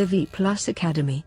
The V Plus Academy.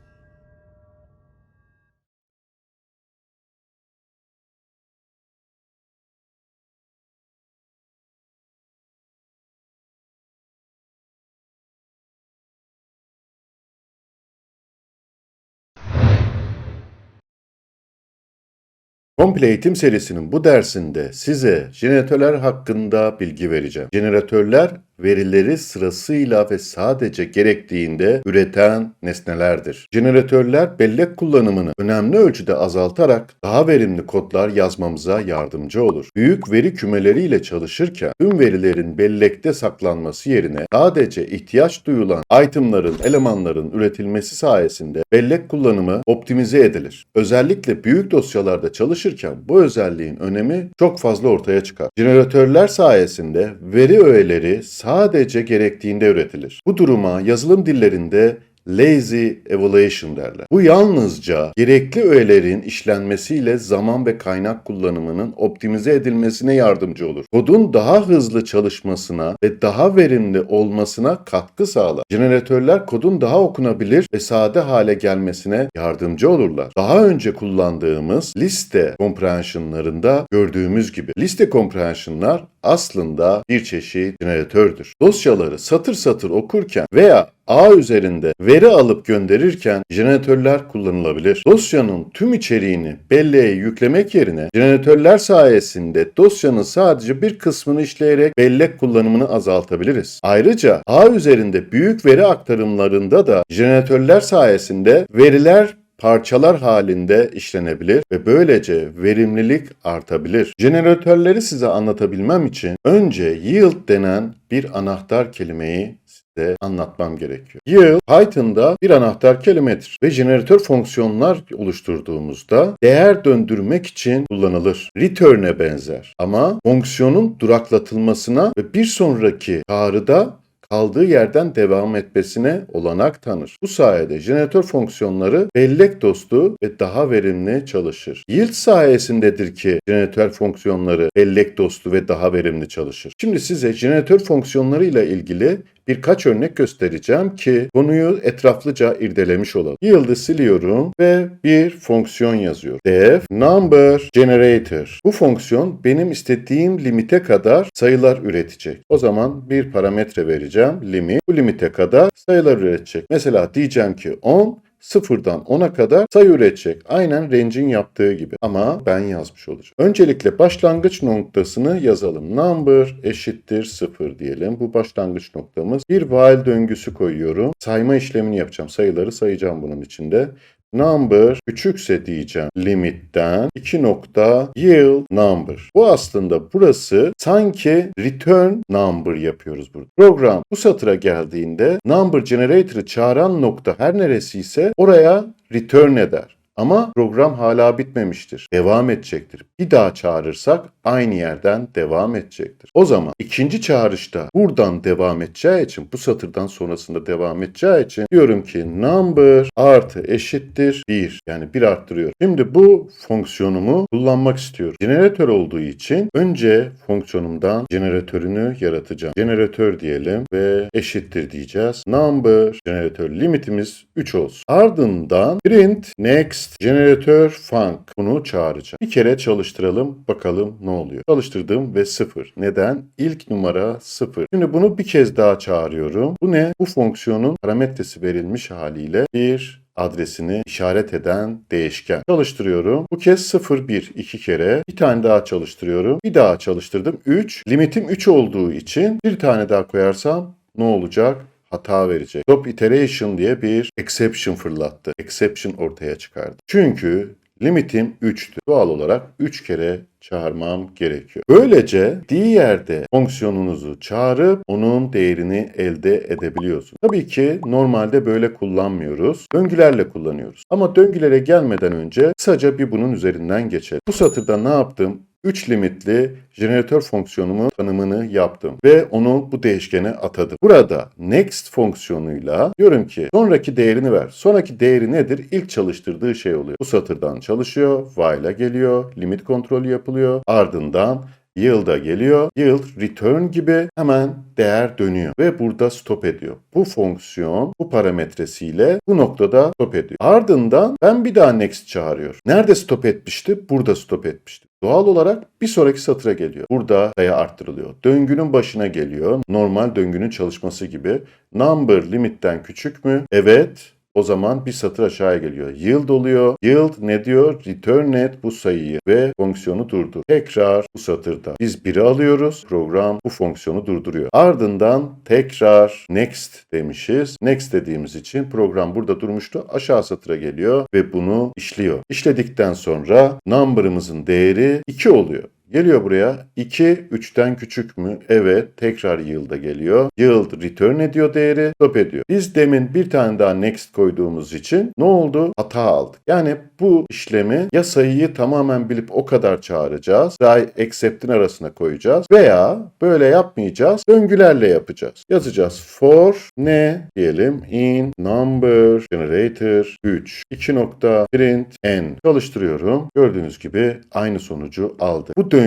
Komple eğitim serisinin bu dersinde size jeneratörler hakkında bilgi vereceğim. Jeneratörler verileri sırasıyla ve sadece gerektiğinde üreten nesnelerdir. Jeneratörler bellek kullanımını önemli ölçüde azaltarak daha verimli kodlar yazmamıza yardımcı olur. Büyük veri kümeleriyle çalışırken tüm verilerin bellekte saklanması yerine sadece ihtiyaç duyulan itemların, elemanların üretilmesi sayesinde bellek kullanımı optimize edilir. Özellikle büyük dosyalarda çalışırken bu özelliğin önemi çok fazla ortaya çıkar. Jeneratörler sayesinde veri öğeleri sadece gerektiğinde üretilir. Bu duruma yazılım dillerinde lazy evaluation derler. Bu yalnızca gerekli öğelerin işlenmesiyle zaman ve kaynak kullanımının optimize edilmesine yardımcı olur. Kodun daha hızlı çalışmasına ve daha verimli olmasına katkı sağlar. Jeneratörler kodun daha okunabilir ve sade hale gelmesine yardımcı olurlar. Daha önce kullandığımız liste comprehensionlarında gördüğümüz gibi liste comprehensionlar aslında bir çeşit jeneratördür. Dosyaları satır satır okurken veya ağ üzerinde veri alıp gönderirken jeneratörler kullanılabilir. Dosyanın tüm içeriğini belleğe yüklemek yerine jeneratörler sayesinde dosyanın sadece bir kısmını işleyerek bellek kullanımını azaltabiliriz. Ayrıca ağ üzerinde büyük veri aktarımlarında da jeneratörler sayesinde veriler parçalar halinde işlenebilir ve böylece verimlilik artabilir. Jeneratörleri size anlatabilmem için önce yield denen bir anahtar kelimeyi size anlatmam gerekiyor. Yield Python'da bir anahtar kelimedir ve jeneratör fonksiyonlar oluşturduğumuzda değer döndürmek için kullanılır. Return'e benzer ama fonksiyonun duraklatılmasına ve bir sonraki çağrıda kaldığı yerden devam etmesine olanak tanır. Bu sayede jeneratör fonksiyonları bellek dostu ve daha verimli çalışır. Yield sayesindedir ki jeneratör fonksiyonları bellek dostu ve daha verimli çalışır. Şimdi size jeneratör fonksiyonları ile ilgili birkaç örnek göstereceğim ki konuyu etraflıca irdelemiş olalım. Yıldız siliyorum ve bir fonksiyon yazıyorum. def number generator. Bu fonksiyon benim istediğim limite kadar sayılar üretecek. O zaman bir parametre vereceğim. Limit. Bu limite kadar sayılar üretecek. Mesela diyeceğim ki 10 sıfırdan 10'a kadar sayı üretecek. Aynen range'in yaptığı gibi. Ama ben yazmış olacağım. Öncelikle başlangıç noktasını yazalım. Number eşittir 0 diyelim. Bu başlangıç noktamız. Bir while döngüsü koyuyorum. Sayma işlemini yapacağım. Sayıları sayacağım bunun içinde. Number küçükse diyeceğim limitten 2 nokta yield number. Bu aslında burası sanki return number yapıyoruz burada. Program bu satıra geldiğinde number generator'ı çağıran nokta her neresiyse oraya return eder. Ama program hala bitmemiştir. Devam edecektir. Bir daha çağırırsak aynı yerden devam edecektir. O zaman ikinci çağrışta buradan devam edeceği için bu satırdan sonrasında devam edeceği için diyorum ki number artı eşittir 1. Yani 1 arttırıyorum. Şimdi bu fonksiyonumu kullanmak istiyorum. Jeneratör olduğu için önce fonksiyonumdan jeneratörünü yaratacağım. Jeneratör diyelim ve eşittir diyeceğiz. Number jeneratör limitimiz 3 olsun. Ardından print next jeneratör func bunu çağıracağım. Bir kere çalıştıralım bakalım ne oluyor. Çalıştırdım ve 0. Neden? İlk numara 0. Şimdi bunu bir kez daha çağırıyorum. Bu ne? Bu fonksiyonun parametresi verilmiş haliyle bir adresini işaret eden değişken. Çalıştırıyorum. Bu kez 0, 1, 2 kere. Bir tane daha çalıştırıyorum. Bir daha çalıştırdım. 3. Limitim 3 olduğu için bir tane daha koyarsam ne olacak? Hata verecek. Stop iteration diye bir exception fırlattı. Exception ortaya çıkardı. Çünkü limitim 3'tü. Doğal olarak 3 kere çağırmam gerekiyor. Böylece yerde fonksiyonunuzu çağırıp onun değerini elde edebiliyorsunuz. Tabii ki normalde böyle kullanmıyoruz. Döngülerle kullanıyoruz. Ama döngülere gelmeden önce kısaca bir bunun üzerinden geçelim. Bu satırda ne yaptım? 3 limitli jeneratör fonksiyonumu tanımını yaptım ve onu bu değişkene atadım. Burada next fonksiyonuyla diyorum ki sonraki değerini ver. Sonraki değeri nedir? İlk çalıştırdığı şey oluyor. Bu satırdan çalışıyor, while'a geliyor, limit kontrolü yapılıyor. Ardından yield'a geliyor. Yield return gibi hemen değer dönüyor ve burada stop ediyor. Bu fonksiyon bu parametresiyle bu noktada stop ediyor. Ardından ben bir daha next çağırıyor. Nerede stop etmişti? Burada stop etmişti. Doğal olarak bir sonraki satıra geliyor. Burada sayı arttırılıyor. Döngünün başına geliyor. Normal döngünün çalışması gibi. Number limitten küçük mü? Evet. O zaman bir satır aşağıya geliyor. Yield oluyor. Yield ne diyor? Return et bu sayıyı ve fonksiyonu durdur. Tekrar bu satırda biz 1'i alıyoruz. Program bu fonksiyonu durduruyor. Ardından tekrar next demişiz. Next dediğimiz için program burada durmuştu. Aşağı satıra geliyor ve bunu işliyor. İşledikten sonra number'ımızın değeri 2 oluyor. Geliyor buraya. 2 3'ten küçük mü? Evet. Tekrar yield'a geliyor. Yield return ediyor değeri. Stop ediyor. Biz demin bir tane daha next koyduğumuz için ne oldu? Hata aldık. Yani bu işlemi ya sayıyı tamamen bilip o kadar çağıracağız. Daha accept'in arasına koyacağız. Veya böyle yapmayacağız. Döngülerle yapacağız. Yazacağız. For ne diyelim? In number generator 3. 2 nokta print n. Çalıştırıyorum. Gördüğünüz gibi aynı sonucu aldı. Bu döngü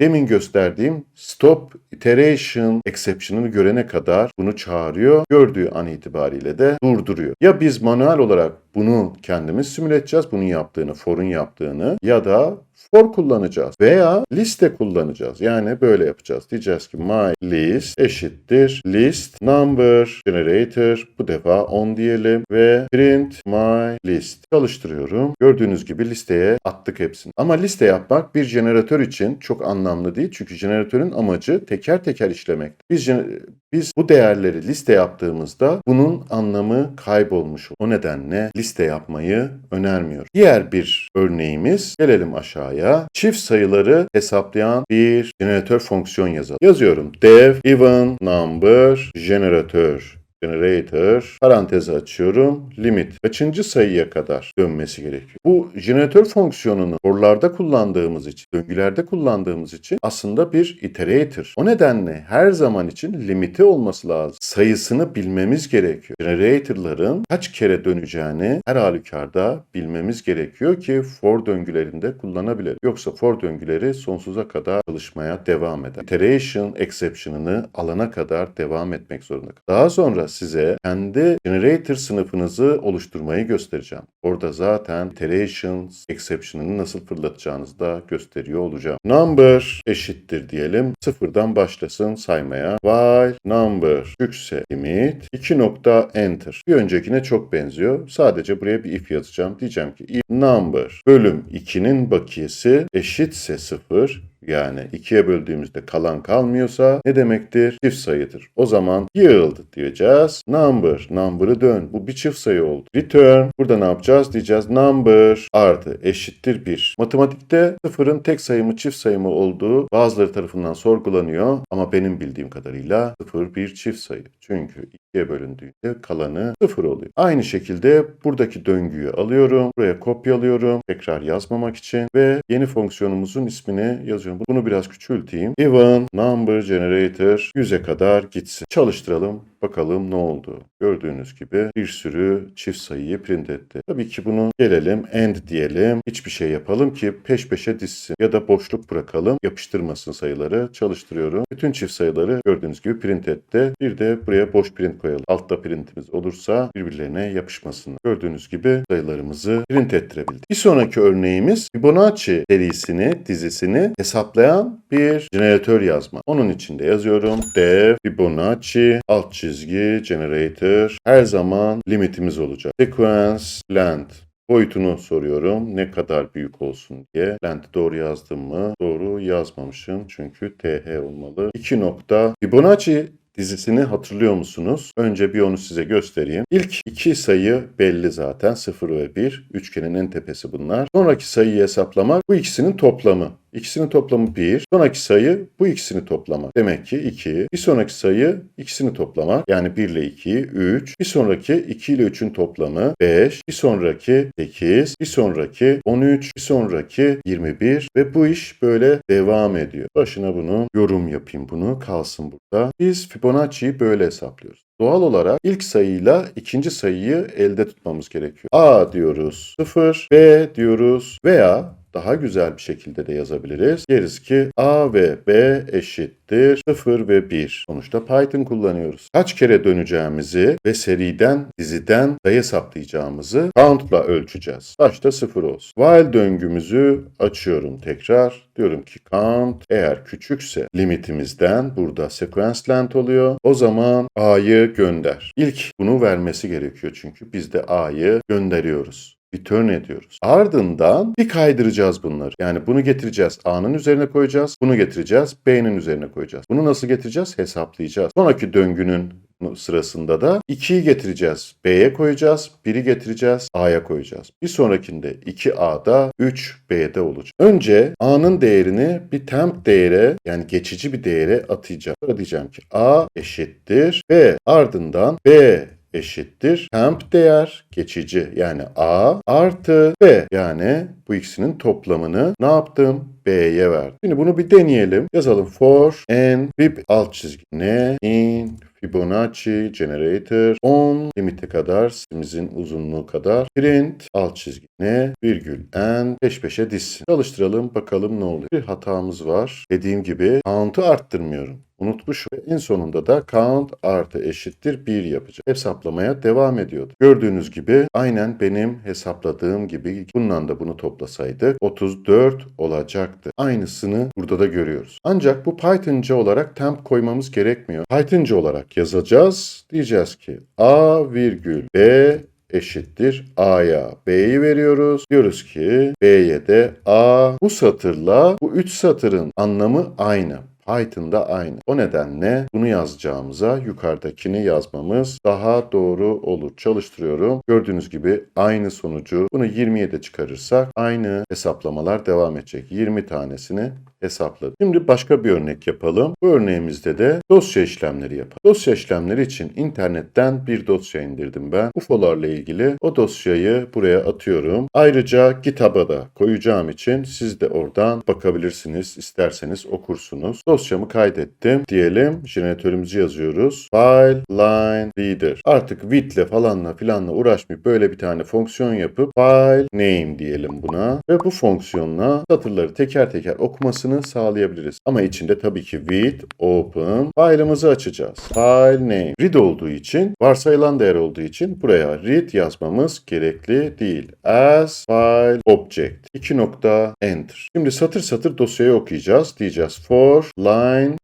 demin gösterdiğim stop iteration exception'ını görene kadar bunu çağırıyor. Gördüğü an itibariyle de durduruyor. Ya biz manuel olarak bunu kendimiz simüle edeceğiz. Bunun yaptığını, for'un yaptığını ya da for kullanacağız veya liste kullanacağız. Yani böyle yapacağız. Diyeceğiz ki my list eşittir list number generator bu defa 10 diyelim ve print my list çalıştırıyorum. Gördüğünüz gibi listeye attık hepsini. Ama liste yapmak bir jeneratör için çok anlamlı değil. Çünkü jeneratörün amacı teker teker işlemek. Biz biz bu değerleri liste yaptığımızda bunun anlamı kaybolmuş. O nedenle liste yapmayı önermiyor. Diğer bir örneğimiz gelelim aşağıya. Çift sayıları hesaplayan bir jeneratör fonksiyon yazalım. Yazıyorum. dev even number jeneratör generator parantezi açıyorum limit kaçıncı sayıya kadar dönmesi gerekiyor. Bu jeneratör fonksiyonunu for'larda kullandığımız için döngülerde kullandığımız için aslında bir iterator. O nedenle her zaman için limiti olması lazım. Sayısını bilmemiz gerekiyor. Generator'ların kaç kere döneceğini her halükarda bilmemiz gerekiyor ki for döngülerinde kullanabilir. Yoksa for döngüleri sonsuza kadar çalışmaya devam eder. Iteration exception'ını alana kadar devam etmek zorunda. Daha sonra size kendi generator sınıfınızı oluşturmayı göstereceğim. Orada zaten iterations exception'ını nasıl fırlatacağınızı da gösteriyor olacağım. Number eşittir diyelim. Sıfırdan başlasın saymaya. While number küçükse limit 2 nokta enter. Bir öncekine çok benziyor. Sadece buraya bir if yazacağım. Diyeceğim ki if number bölüm 2'nin bakiyesi eşitse 0 yani ikiye böldüğümüzde kalan kalmıyorsa ne demektir? Çift sayıdır. O zaman yield diyeceğiz. Number, number'ı dön. Bu bir çift sayı oldu. Return, burada ne yapacağız? Diyeceğiz number artı eşittir 1. Matematikte sıfırın tek sayı mı çift sayı mı olduğu bazıları tarafından sorgulanıyor. Ama benim bildiğim kadarıyla sıfır bir çift sayı. Çünkü ikiye bölündüğünde kalanı sıfır oluyor. Aynı şekilde buradaki döngüyü alıyorum. Buraya kopyalıyorum. Tekrar yazmamak için ve yeni fonksiyonumuzun ismini yazıyorum. Bunu biraz küçülteyim. Even number generator 100'e kadar gitsin. Çalıştıralım. Bakalım ne oldu. Gördüğünüz gibi bir sürü çift sayıyı print etti. Tabii ki bunu gelelim end diyelim. Hiçbir şey yapalım ki peş peşe dizsin. Ya da boşluk bırakalım. Yapıştırmasın sayıları. Çalıştırıyorum. Bütün çift sayıları gördüğünüz gibi print etti. Bir de buraya boş print koyalım. Altta printimiz olursa birbirlerine yapışmasın. Gördüğünüz gibi sayılarımızı print ettirebildik. Bir sonraki örneğimiz Fibonacci serisini, dizisini hesaplayan bir jeneratör yazma. Onun için de yazıyorum. dev Fibonacci alt çizgi generator her zaman limitimiz olacak. Sequence length boyutunu soruyorum. Ne kadar büyük olsun diye. Length doğru yazdım mı? Doğru yazmamışım. Çünkü TH olmalı. 2 nokta. Fibonacci dizisini hatırlıyor musunuz? Önce bir onu size göstereyim. İlk iki sayı belli zaten 0 ve 1. Üçgenin en tepesi bunlar. Sonraki sayıyı hesaplamak bu ikisinin toplamı. İkisinin toplamı 1. Sonraki sayı bu ikisini toplamak. Demek ki 2. Bir sonraki sayı ikisini toplamak. Yani 1 ile 2'yi 3. Bir sonraki 2 ile 3'ün toplamı 5. Bir sonraki 8. Bir sonraki 13. Bir sonraki 21. Ve bu iş böyle devam ediyor. Başına bunu yorum yapayım bunu. Kalsın burada. Biz Fibonacci'yi böyle hesaplıyoruz. Doğal olarak ilk sayıyla ikinci sayıyı elde tutmamız gerekiyor. A diyoruz 0, B diyoruz veya daha güzel bir şekilde de yazabiliriz. Deriz ki A ve B eşittir 0 ve 1. Sonuçta Python kullanıyoruz. Kaç kere döneceğimizi ve seriden, diziden sayı hesaplayacağımızı count'la ölçeceğiz. Başta 0 olsun. While döngümüzü açıyorum tekrar. Diyorum ki count eğer küçükse limitimizden burada sequence length oluyor. O zaman A'yı gönder. İlk bunu vermesi gerekiyor çünkü biz de A'yı gönderiyoruz return ediyoruz. Ardından bir kaydıracağız bunları. Yani bunu getireceğiz. A'nın üzerine koyacağız. Bunu getireceğiz. B'nin üzerine koyacağız. Bunu nasıl getireceğiz? Hesaplayacağız. Sonraki döngünün sırasında da 2'yi getireceğiz. B'ye koyacağız. 1'i getireceğiz. A'ya koyacağız. Bir sonrakinde 2A'da 3B'de olacak. Önce A'nın değerini bir temp değere yani geçici bir değere atayacağım. Sonra diyeceğim ki A eşittir B ardından B eşittir. Temp değer geçici yani A artı B. Yani bu ikisinin toplamını ne yaptım? B'ye verdim. Şimdi bunu bir deneyelim. Yazalım for n fib alt çizgi. N in. Fibonacci. Generator. 10 limite kadar simizin uzunluğu kadar. Print. Alt çizgi. Ne? Virgül n peş peşe dizsin. Çalıştıralım bakalım ne oluyor. Bir hatamız var. Dediğim gibi count'u arttırmıyorum unutmuş ve en sonunda da count artı eşittir 1 yapacak. Hesaplamaya devam ediyordu. Gördüğünüz gibi aynen benim hesapladığım gibi bundan da bunu toplasaydık 34 olacaktı. Aynısını burada da görüyoruz. Ancak bu Pythonca olarak temp koymamız gerekmiyor. Pythonca olarak yazacağız. Diyeceğiz ki a virgül b eşittir A'ya B'yi veriyoruz. Diyoruz ki B'ye de A. Bu satırla bu üç satırın anlamı aynı. Python'da aynı. O nedenle bunu yazacağımıza yukarıdakini yazmamız daha doğru olur. Çalıştırıyorum. Gördüğünüz gibi aynı sonucu bunu 20'ye de çıkarırsak aynı hesaplamalar devam edecek. 20 tanesini hesapladım. Şimdi başka bir örnek yapalım. Bu örneğimizde de dosya işlemleri yapalım. Dosya işlemleri için internetten bir dosya indirdim ben. UFO'larla ilgili o dosyayı buraya atıyorum. Ayrıca GitHub'a da koyacağım için siz de oradan bakabilirsiniz. İsterseniz okursunuz. Dosyamı kaydettim. Diyelim jeneratörümüzü yazıyoruz. File line reader. Artık width'le falanla filanla uğraşmayıp böyle bir tane fonksiyon yapıp file name diyelim buna. Ve bu fonksiyonla satırları teker teker okumasını sağlayabiliriz. Ama içinde tabii ki with open file'ımızı açacağız. File name read olduğu için varsayılan değer olduğu için buraya read yazmamız gerekli değil. As file object 2 nokta enter. Şimdi satır satır dosyayı okuyacağız. Diyeceğiz for line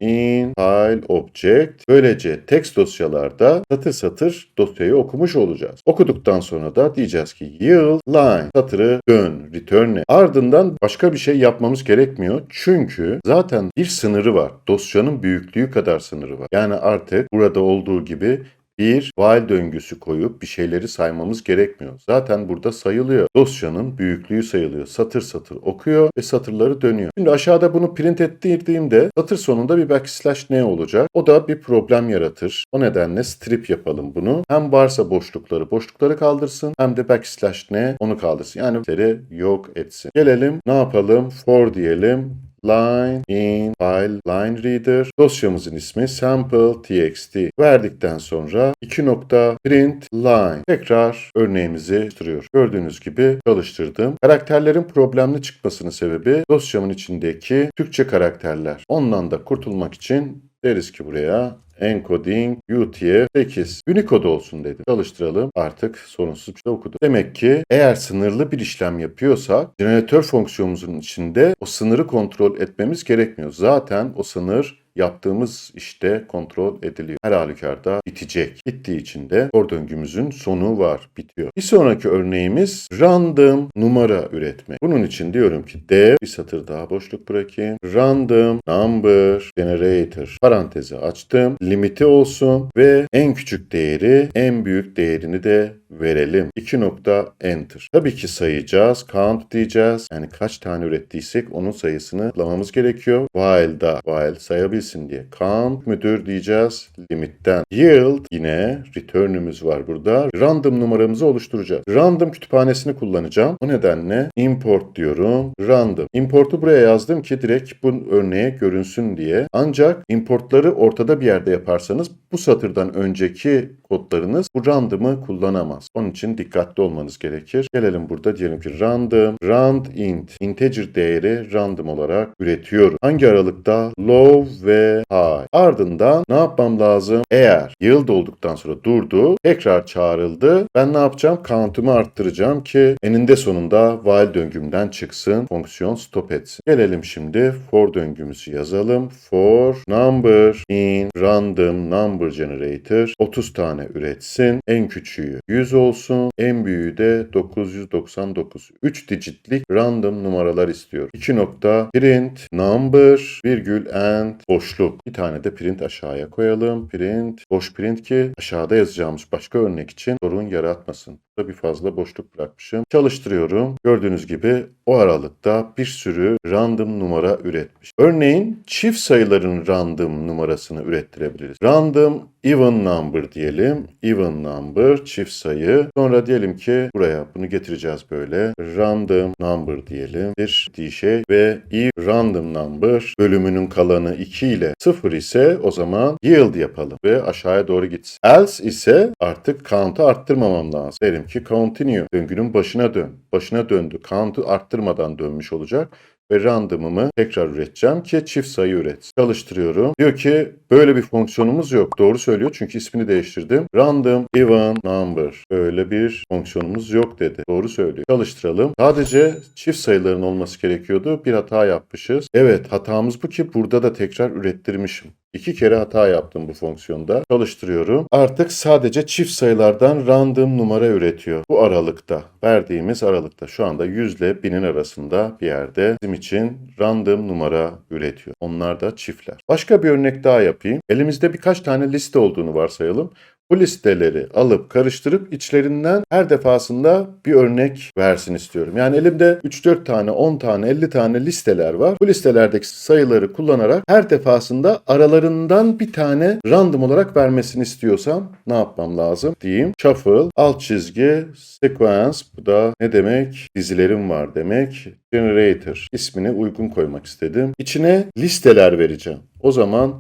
in file object. Böylece text dosyalarda satır satır dosyayı okumuş olacağız. Okuduktan sonra da diyeceğiz ki yield line satırı dön return'e. Ardından başka bir şey yapmamız gerekmiyor. Çünkü zaten bir sınırı var. Dosyanın büyüklüğü kadar sınırı var. Yani artık burada olduğu gibi bir while döngüsü koyup bir şeyleri saymamız gerekmiyor. Zaten burada sayılıyor. Dosyanın büyüklüğü sayılıyor. Satır satır okuyor ve satırları dönüyor. Şimdi aşağıda bunu print ettirdiğimde satır sonunda bir backslash ne olacak? O da bir problem yaratır. O nedenle strip yapalım bunu. Hem varsa boşlukları boşlukları kaldırsın hem de backslash ne onu kaldırsın. Yani yok etsin. Gelelim ne yapalım? For diyelim line in file line reader dosyamızın ismi sample txt verdikten sonra 2 nokta print line tekrar örneğimizi tutuyor. Gördüğünüz gibi çalıştırdım. Karakterlerin problemli çıkmasının sebebi dosyamın içindeki Türkçe karakterler. Ondan da kurtulmak için deriz ki buraya encoding UTF-8 Unicode olsun dedim. Çalıştıralım. Artık sorunsuz bir şey okudu. Demek ki eğer sınırlı bir işlem yapıyorsak jeneratör fonksiyonumuzun içinde o sınırı kontrol etmemiz gerekmiyor. Zaten o sınır yaptığımız işte kontrol ediliyor. Her halükarda bitecek. Bittiği için de for döngümüzün sonu var. Bitiyor. Bir sonraki örneğimiz random numara üretme. Bunun için diyorum ki D bir satır daha boşluk bırakayım. Random number generator parantezi açtım. Limiti olsun ve en küçük değeri en büyük değerini de verelim. 2 nokta enter. Tabii ki sayacağız. Count diyeceğiz. Yani kaç tane ürettiysek onun sayısını bulamamız gerekiyor. While'da while sayabilsin değilsin diye. Count müdür diyeceğiz limitten. Yield yine return'ümüz var burada. Random numaramızı oluşturacağız. Random kütüphanesini kullanacağım. O nedenle import diyorum. Random. Import'u buraya yazdım ki direkt bu örneğe görünsün diye. Ancak importları ortada bir yerde yaparsanız bu satırdan önceki kodlarınız bu random'ı kullanamaz. Onun için dikkatli olmanız gerekir. Gelelim burada diyelim ki random, rand int, integer değeri random olarak üretiyorum. Hangi aralıkta? Low ve high. Ardından ne yapmam lazım? Eğer yield olduktan sonra durdu, tekrar çağrıldı. Ben ne yapacağım? Count'umu arttıracağım ki eninde sonunda while döngümden çıksın. Fonksiyon stop etsin. Gelelim şimdi for döngümüzü yazalım. For number in random number generator 30 tane üretsin. En küçüğü 100 olsun. En büyüğü de 999. 3 digitlik random numaralar istiyor. 2 nokta print number virgül and boşluk. Bir tane de print aşağıya koyalım. Print boş print ki aşağıda yazacağımız başka örnek için sorun yaratmasın. Bir fazla boşluk bırakmışım. Çalıştırıyorum. Gördüğünüz gibi o aralıkta bir sürü random numara üretmiş. Örneğin çift sayıların random numarasını ürettirebiliriz. Random even number diyelim. Even number çift sayı. Sonra diyelim ki buraya bunu getireceğiz böyle. Random number diyelim. Bir şey ve if random number bölümünün kalanı 2 ile 0 ise o zaman yield yapalım ve aşağıya doğru gitsin. Else ise artık count'u arttırmamam lazım. Derim ki continue. Döngünün başına dön. Başına döndü. Count'u arttırmadan dönmüş olacak ve random'ımı tekrar üreteceğim ki çift sayı üret. Çalıştırıyorum. Diyor ki böyle bir fonksiyonumuz yok. Doğru söylüyor çünkü ismini değiştirdim. Random even number. Böyle bir fonksiyonumuz yok dedi. Doğru söylüyor. Çalıştıralım. Sadece çift sayıların olması gerekiyordu. Bir hata yapmışız. Evet hatamız bu ki burada da tekrar ürettirmişim. İki kere hata yaptım bu fonksiyonda. Çalıştırıyorum. Artık sadece çift sayılardan random numara üretiyor. Bu aralıkta, verdiğimiz aralıkta. Şu anda 100 ile 1000'in arasında bir yerde bizim için random numara üretiyor. Onlar da çiftler. Başka bir örnek daha yapayım. Elimizde birkaç tane liste olduğunu varsayalım. Bu listeleri alıp karıştırıp içlerinden her defasında bir örnek versin istiyorum. Yani elimde 3-4 tane, 10 tane, 50 tane listeler var. Bu listelerdeki sayıları kullanarak her defasında aralarından bir tane random olarak vermesini istiyorsam ne yapmam lazım diyeyim. Shuffle, alt çizgi, sequence bu da ne demek? Dizilerim var demek. Generator ismini uygun koymak istedim. İçine listeler vereceğim. O zaman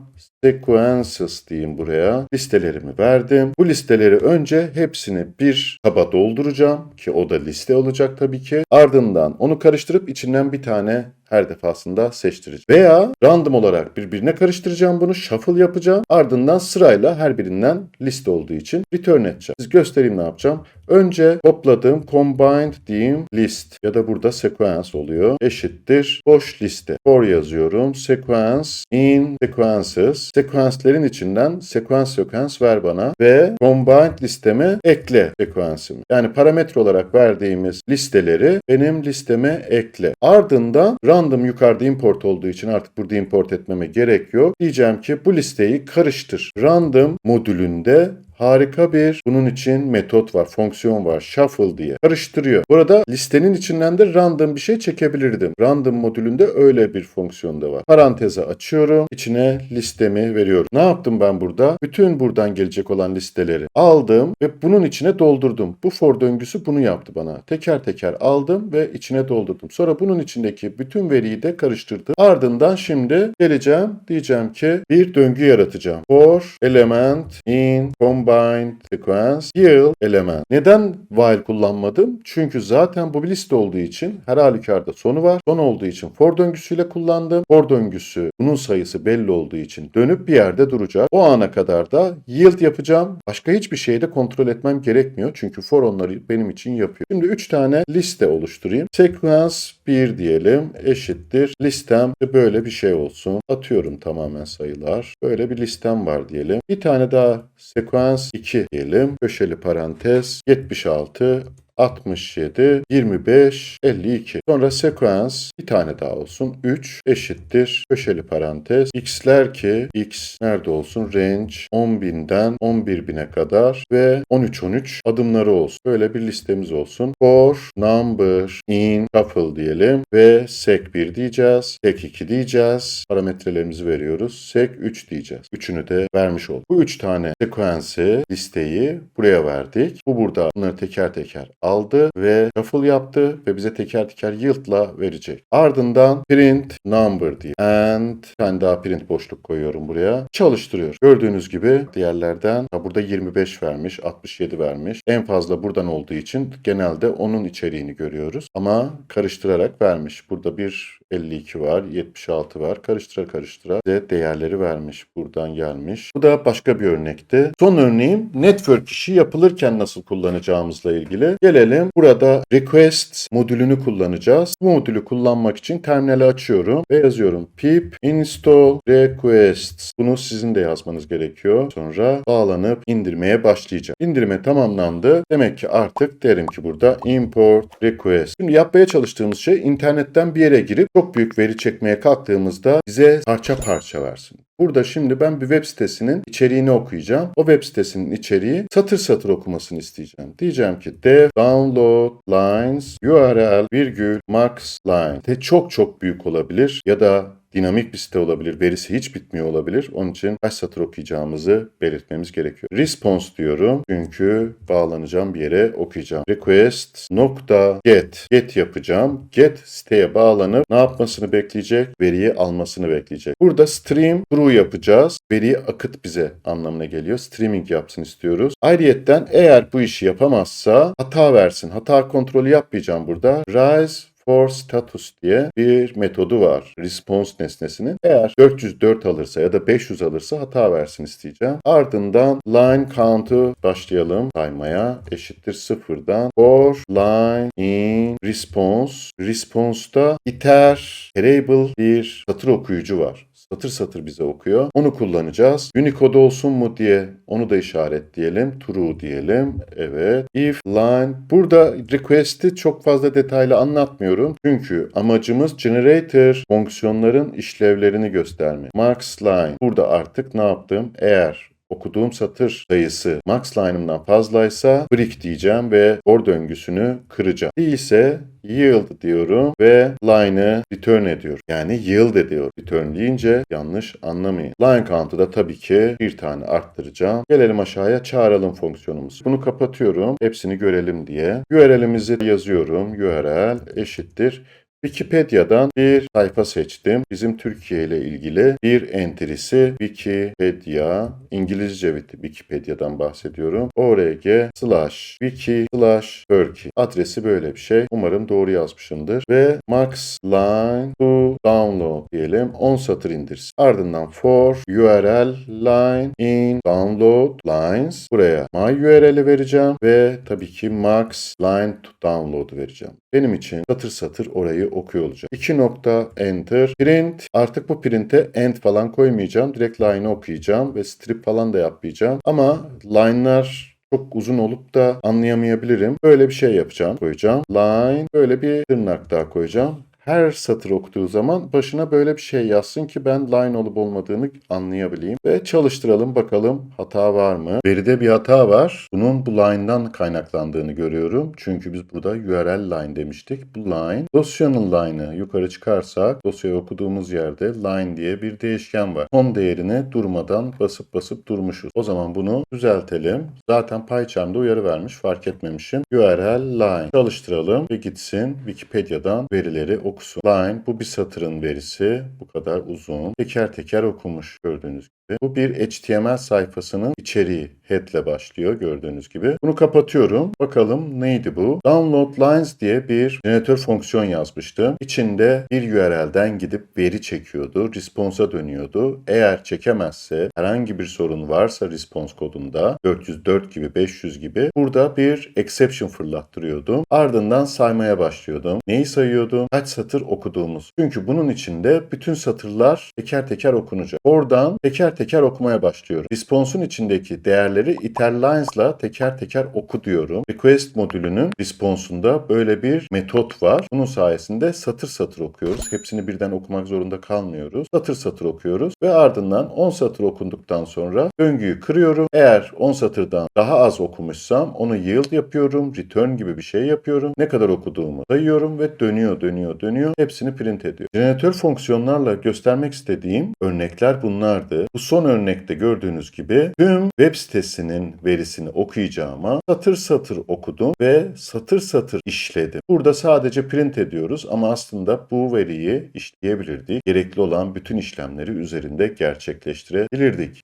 sequences diyeyim buraya. Listelerimi verdim. Bu listeleri önce hepsini bir kaba dolduracağım ki o da liste olacak tabii ki. Ardından onu karıştırıp içinden bir tane her defasında seçtireceğim. Veya random olarak birbirine karıştıracağım bunu. Shuffle yapacağım. Ardından sırayla her birinden liste olduğu için return edeceğim. Siz göstereyim ne yapacağım. Önce topladığım combined diyeyim list ya da burada sequence oluyor. Eşittir boş liste. For yazıyorum. Sequence in sequences. Sequence'lerin içinden sequence sequence ver bana ve combined listeme ekle sequence'imi. Yani parametre olarak verdiğimiz listeleri benim listeme ekle. Ardından random yukarıda import olduğu için artık burada import etmeme gerek yok. Diyeceğim ki bu listeyi karıştır. Random modülünde Harika bir bunun için metot var, fonksiyon var. Shuffle diye. Karıştırıyor. Burada listenin içinden de random bir şey çekebilirdim. Random modülünde öyle bir fonksiyon da var. Paranteze açıyorum. İçine listemi veriyorum. Ne yaptım ben burada? Bütün buradan gelecek olan listeleri aldım ve bunun içine doldurdum. Bu for döngüsü bunu yaptı bana. Teker teker aldım ve içine doldurdum. Sonra bunun içindeki bütün veriyi de karıştırdım. Ardından şimdi geleceğim. Diyeceğim ki bir döngü yaratacağım. For element in combined sequence yield element. Neden while kullanmadım? Çünkü zaten bu bir liste olduğu için her halükarda sonu var. Son olduğu için for döngüsüyle kullandım. For döngüsü bunun sayısı belli olduğu için dönüp bir yerde duracak. O ana kadar da yield yapacağım. Başka hiçbir şeyi de kontrol etmem gerekmiyor. Çünkü for onları benim için yapıyor. Şimdi 3 tane liste oluşturayım. Sequence 1 diyelim eşittir. Listem böyle bir şey olsun. Atıyorum tamamen sayılar. Böyle bir listem var diyelim. Bir tane daha sequence 2 diyelim. Köşeli parantez 76 67, 25, 52. Sonra sequence bir tane daha olsun. 3 eşittir köşeli parantez. X'ler ki X nerede olsun? Range 10.000'den 11.000'e kadar ve 13-13 adımları olsun. Böyle bir listemiz olsun. For number in shuffle diyelim ve sec 1 diyeceğiz. Sec 2 diyeceğiz. Parametrelerimizi veriyoruz. Sec 3 diyeceğiz. Üçünü de vermiş olduk. Bu üç tane sequence'i listeyi buraya verdik. Bu burada bunları teker teker aldı ve shuffle yaptı ve bize teker teker yield'la verecek. Ardından print number diye and tane daha print boşluk koyuyorum buraya. Çalıştırıyor. Gördüğünüz gibi diğerlerden burada 25 vermiş, 67 vermiş. En fazla buradan olduğu için genelde onun içeriğini görüyoruz. Ama karıştırarak vermiş. Burada bir 52 var, 76 var. Karıştıra karıştıra de değerleri vermiş. Buradan gelmiş. Bu da başka bir örnekti. Son örneğim network işi yapılırken nasıl kullanacağımızla ilgili. Gelelim burada request modülünü kullanacağız. Bu modülü kullanmak için terminali açıyorum ve yazıyorum pip install requests. Bunu sizin de yazmanız gerekiyor. Sonra bağlanıp indirmeye başlayacağım. İndirme tamamlandı. Demek ki artık derim ki burada import request. Şimdi yapmaya çalıştığımız şey internetten bir yere girip çok büyük veri çekmeye kalktığımızda bize parça parça versin. Burada şimdi ben bir web sitesinin içeriğini okuyacağım. O web sitesinin içeriği satır satır okumasını isteyeceğim. Diyeceğim ki dev download lines url virgül max line. De çok çok büyük olabilir ya da dinamik bir site olabilir. Verisi hiç bitmiyor olabilir. Onun için kaç satır okuyacağımızı belirtmemiz gerekiyor. Response diyorum. Çünkü bağlanacağım bir yere okuyacağım. Request nokta get. Get yapacağım. Get siteye bağlanıp ne yapmasını bekleyecek? Veriyi almasını bekleyecek. Burada stream through yapacağız. Veriyi akıt bize anlamına geliyor. Streaming yapsın istiyoruz. Ayrıyetten eğer bu işi yapamazsa hata versin. Hata kontrolü yapmayacağım burada. Rise for status diye bir metodu var. Response nesnesinin. Eğer 404 alırsa ya da 500 alırsa hata versin isteyeceğim. Ardından line count'u başlayalım saymaya. Eşittir sıfırdan. For line in response. Response'da iter variable bir satır okuyucu var satır satır bize okuyor. Onu kullanacağız. Unicode olsun mu diye onu da işaretleyelim. True diyelim. Evet. If line. Burada request'i çok fazla detaylı anlatmıyorum. Çünkü amacımız generator fonksiyonların işlevlerini göstermek. Max line. Burada artık ne yaptım? Eğer okuduğum satır sayısı max line'ımdan fazlaysa break diyeceğim ve for döngüsünü kıracağım. Değilse yield diyorum ve line'ı return ediyorum. Yani yield ediyor. Return deyince yanlış anlamayın. Line count'u da tabii ki bir tane arttıracağım. Gelelim aşağıya çağıralım fonksiyonumuzu. Bunu kapatıyorum. Hepsini görelim diye. URL'imizi yazıyorum. URL eşittir. Wikipedia'dan bir sayfa seçtim. Bizim Türkiye ile ilgili bir entry'si Wikipedia, İngilizce Wikipedia'dan bahsediyorum. org slash wiki slash turkey. Adresi böyle bir şey. Umarım doğru yazmışımdır. Ve max line to download diyelim. 10 satır indirsin. Ardından for URL line in download lines. Buraya my URL'i vereceğim ve tabii ki max line to download vereceğim. Benim için satır satır orayı okuyor olacak. 2 nokta enter print. Artık bu print'e end falan koymayacağım. Direkt line'ı okuyacağım ve strip falan da yapmayacağım. Ama line'lar çok uzun olup da anlayamayabilirim. Böyle bir şey yapacağım. Koyacağım. Line. Böyle bir tırnak daha koyacağım her satır okuduğu zaman başına böyle bir şey yazsın ki ben line olup olmadığını anlayabileyim. Ve çalıştıralım bakalım hata var mı? Veride bir hata var. Bunun bu line'dan kaynaklandığını görüyorum. Çünkü biz burada URL line demiştik. Bu line. Dosyanın line'ı yukarı çıkarsak dosyayı okuduğumuz yerde line diye bir değişken var. Son değerini durmadan basıp basıp durmuşuz. O zaman bunu düzeltelim. Zaten PyCharm'da uyarı vermiş fark etmemişim. URL line. Çalıştıralım ve gitsin Wikipedia'dan verileri okusun. Line bu bir satırın verisi. Bu kadar uzun. Teker teker okumuş gördüğünüz gibi. Bu bir HTML sayfasının içeriği. Head ile başlıyor gördüğünüz gibi. Bunu kapatıyorum. Bakalım neydi bu? Download lines diye bir jeneratör fonksiyon yazmıştım. İçinde bir URL'den gidip veri çekiyordu. Response'a dönüyordu. Eğer çekemezse herhangi bir sorun varsa response kodunda 404 gibi 500 gibi burada bir exception fırlattırıyordum. Ardından saymaya başlıyordum. Neyi sayıyordum? Kaç satır okuduğumuz. Çünkü bunun içinde bütün satırlar teker teker okunacak. Oradan teker teker teker okumaya başlıyorum. Response'un içindeki değerleri iterlines'la teker teker oku diyorum. Request modülünün response'unda böyle bir metot var. Bunun sayesinde satır satır okuyoruz. Hepsini birden okumak zorunda kalmıyoruz. Satır satır okuyoruz ve ardından 10 satır okunduktan sonra döngüyü kırıyorum. Eğer 10 satırdan daha az okumuşsam onu yield yapıyorum. Return gibi bir şey yapıyorum. Ne kadar okuduğumu sayıyorum ve dönüyor, dönüyor, dönüyor. Hepsini print ediyor. Jeneratör fonksiyonlarla göstermek istediğim örnekler bunlardı. Bu son örnekte gördüğünüz gibi tüm web sitesinin verisini okuyacağıma satır satır okudum ve satır satır işledim. Burada sadece print ediyoruz ama aslında bu veriyi işleyebilirdik. Gerekli olan bütün işlemleri üzerinde gerçekleştirebilirdik.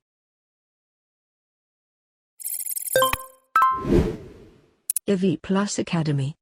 Evi Plus Academy.